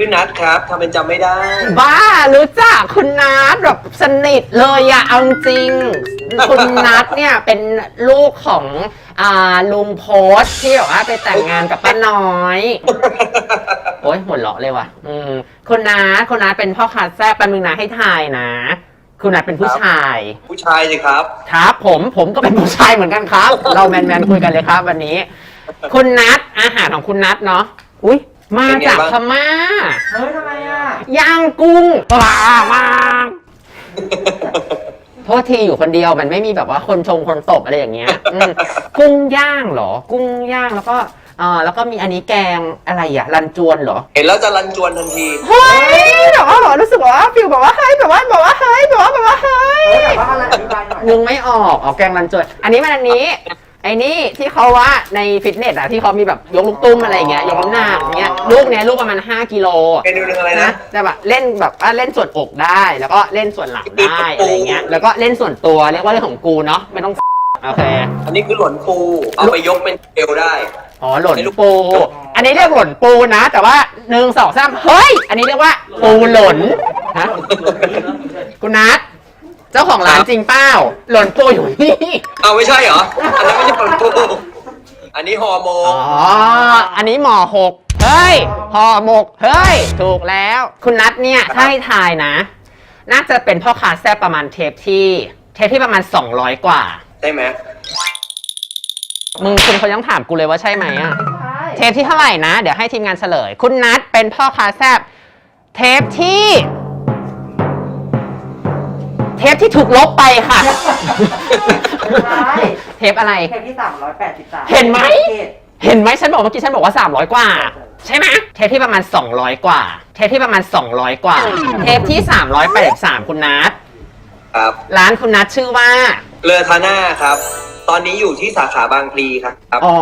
ชื่อนัทครับทำเป็นจำไม่ได้ บ้ารู้จักคุณนัทแบบสนิทเลยอะเอาจริง คุณนัทเนี่ยเป็นลูกของอ่าลุงโพสต์ที่แบบว่าไปแต่งงานกับป้าน้อย โอ้ยหัวเราะเลยว่ะ อืมคุณนัทคุณนัทเป็นพ่อค้าแซ่บแป๊บนึงนะให้ทายนะ คุณนัทเป็นผู้ชาย ผู้ชายสิครับ ครับผมผมก็เป็นผู้ชายเหมือนกันครับ เราแมนแมนๆคุยกันเลยครับ วันนี้ คุณนัทอาหารของคุณนัทเนาะอุ้ย มาจากพม่าเฮ้ยทำไมอะย่างกุ้งปลามากโทษทีอยู่คนเดียวมันไม่มีแบบว่าคนชงคนตบอะไรอย่างเงี้ยอืมกุ้งย่างเหรอ กุ้งย่างแล้วก็เออแล้วก็มีอันนี้แกงอะไรอะรันจวนเหรอ เห็นแล้วจะรันจวนทันที เฮ้ยแบบว่าแบบว่ารู้สึกว่าฟิลแบบว่าเฮ้ยแบบว่าแบบว่าเฮ้ยแบบว่าแบบว่าเฮ้ยเฮ้ยแต่ว่าอะไรอธิบายหน่อยนึงไม่ออกเอาแกงรันจวน อันนี้มันอันนี้ไอ้นี่ที่เขาว่าในฟิตเนสอะที่เขามีแบบยกลูกตุ้มอะไรอย่างเงี้ยยกน้ำหนักอย่างเงี้ยลูกเนี้ยลูกประมาณ 5กิโลเมนูหนึงอะไรนะนะ แต่แบบเล่นแบบว่าเล่นส่วนอกได้ แล้วก็เล่นส่วนหลังได้อะไรเงี้ยแล้วก็เล่นส่วนตัวเรียกว่าเรื่องของกูเนาะไม่ต้องโอเคอันนี้คือหลวนปูเอาไปยกเป็นเกลได้อ๋อหล่นปู อันนี้เรียกหล่นปูนะ แต่ว่าหนึ่งสองสามเฮ้ย อันนี้เรียกว่าปูหล่นฮะคุณนัท เจ้าของร้านจริงเป้าหล่นปูอยู่นี่ เอาไม่ใช่เหรอ อันนั้นไม่ใช่หลวนปูอันนี้ฮอร์โมอ๋นออันนี้หมอหก เฮ้ยห่อหมก เฮ้ย ถูกแล้ว คุณนัทเนี่ยถ้าให้ทายนะ น่าจะเป็นพ่อค้าแซ่บประมาณเทปที่ เทปที่ประมาณ 200 กว่า ใช่ไหมมึงคุณเขายังถามกูเลยว่าใช่ไหมอะใช่เทปที่เท่าไหร่นะ เดี๋ยวให้ทีมงานเฉลย คุณนัทเป็นพ่อค้าแซ่บเทปที่ เทปที่ถูกลบไปค่ะใช่เทปอะไร เทปที่สามร้อยแปดสิบสามเห็นไหม เห็นไหมฉันบอกเมื่อกี้ฉันบอกว่า 300 กว่า ใช่ไหมเทปที่ประมาณ 200 กว่า เทปที่ประมาณ 200 กว่า เทปที่ 383 คุณนัทครับร้านคุณนัทชื่อว่า เลอทาน่าครับ ตอนนี้อยู่ที่สาขาบางพลีครับ อ๋อ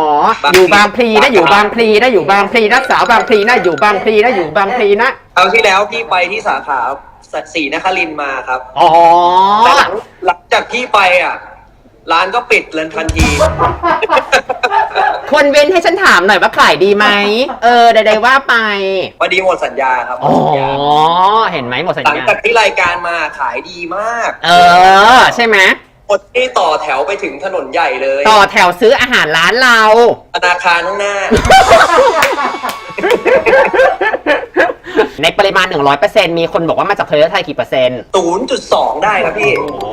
อยู่บางพลีนะอยู่บางพลีนะอยู่บางพลีนะสาวบางพลีนะอยู่บางพลีนะอยู่บางพลีนะคราวที่แล้วพี่ไปที่สาขา ศรีนครินทร์มาครับอ๋อ แต่หลังหลังจากที่ไปอะ ร้านก็ปิดเลยทันทีควรเว้นให้ฉันถามหน่อยว่าขายดีไหม เออ ใดๆว่าไป พอดีหมดสัญญาครับหมอ๋ดอสัญญาเห็นไหมหมดสัญหลังญาจากที่รายการมาขายดีมากเออ ใช่ไหมคนที่ต่อแถวไปถึงถนนใหญ่เลย ต่อแถวซื้ออาหารร้านเรา ธนาคารข้างหน้า ในปริมาณ 100%มีคนบอกว่ามาจากเทอร์ไทยกี่เปอร์เซ็นต์0.2ได้ครับพี่ โอ้โห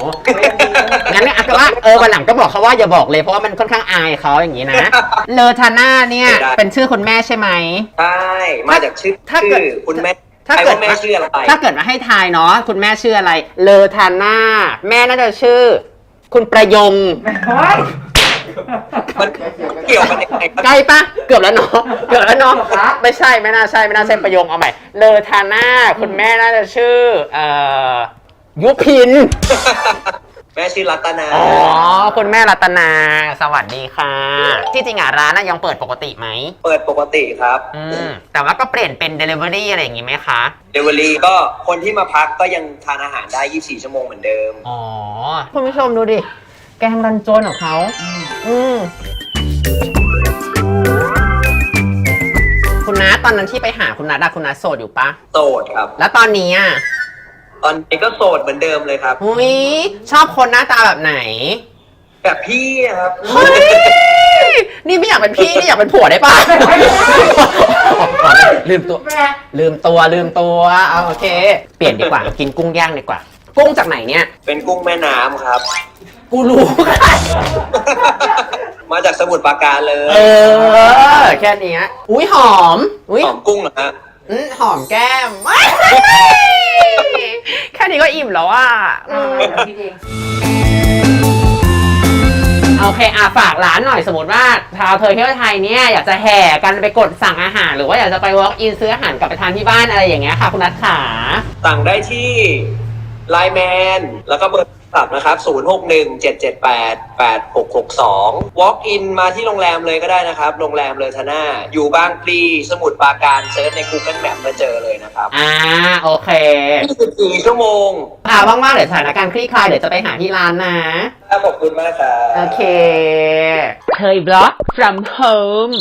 งั้นเนี่ยอาจจะว่าเออวันหลังก็บอกเขาว่าอย่าบอกเลยเพราะว่ามันค่อนข้างอายเขาอย่างนี้นะ เลอทาน่าเนี่ยไม่ได้ เป็นชื่อคุณแม่ใช่ไหม ใช่มาจากชื่อถ้าเกิด ชื่อคุณแม่ถ้าใครเกิดว่าแม่ชื่ออะไรถ้าเกิดมาให้ทายเนาะคุณแม่ชื่ออะไร เลอทาน่าแม่น่าจะชื่อ คุณประยง เฮ้ย มันเกี่ยวกันยังไงครับใกล้ปะเกือบแล้วเนาะเกือบแล้วเนาะไม่ใช่ไม่น่าใช่ไม่น่าใช่ประโยงเอาใหม่ เลอทาน่าคุณแม่น่าจะชื่อเอ่อยุพิน แม่ชื่อรัตนาอ๋อ คุณแม่รัตนา สวัสดีค่ะ ที่จริงอะร้านน่ะยังเปิดปกติไหม เปิดปกติครับอืม แต่ว่าก็เปลี่ยนเป็น Delivery อะไรอย่างงี้ไหมคะ เดลิเวอรี่ก็คนที่มาพักก็ยังทานอาหารได้ 24 ชั่วโมงเหมือนเดิม อ๋อ คุณผู้ชมดูดิ แกงรันโจนของเขา อืมคุณนัทตอนนั้นที่ไปหาคุณนัทอะคุณนัทโสดอยู่ปะ โสดครับ แล้วตอนนี้อะตอนนี้ก็โสดเหมือนเดิมเลยครับ อุ้ยชอบคนหน้าตาแบบไหน แบบพี่อะครับ เฮ้ย นี่ไม่อยากเป็นพี่ นี่อยากเป็นผัวได้ปะลืมตัวแม่ลืมตัวลืมตัวเอาโอเค เปลี่ยนดีกว่า กินกุ้งย่างดีกว่า กุ้งจากไหนเนี่ย เป็นกุ้งแม่น้ำครับ กูรู้ค่ะมาจากสมุทรปราการเลเอยอแค่เนี้ย อุ้ยหอม อุ้ยหอมกุ้งเหรอฮะอื้อหอมแก้ม แค่นี้ก็อิ่มแล้วอะอืมเดี๋ยวพี่เองโอเคอะฝากร้านหน่อยสมมติว่าชาวเธอเที่ยวไทยเนี่ยอยากจะแห่กันไปกดสั่งอาหาร หรือว่าอยากจะไป walk in ซื้ออาหารกลับไปทานที่บ้านอะไรอย่างเงี้ยค่ะ คุณนัทขา สั่งได้ที่ไลน์แมนแล้วก็เบอร์โทร ศัพท์นะครับ 0617788662 walk in มาที่โรงแรมเลยก็ได้นะครับ โรงแรมเลอทาน่าอยู่บางพลีสมุทรปราการเซิร์ชใน Google Map มาเจอเลยนะครับอ่าโอเค24ชั่วโมงอ่าว่างๆเดี๋ยวสถานการณ์คลี่คลายเดี๋ยวจะไปหาที่ร้านนะขอบคุณมากครับโอเคเคยบล็อก from home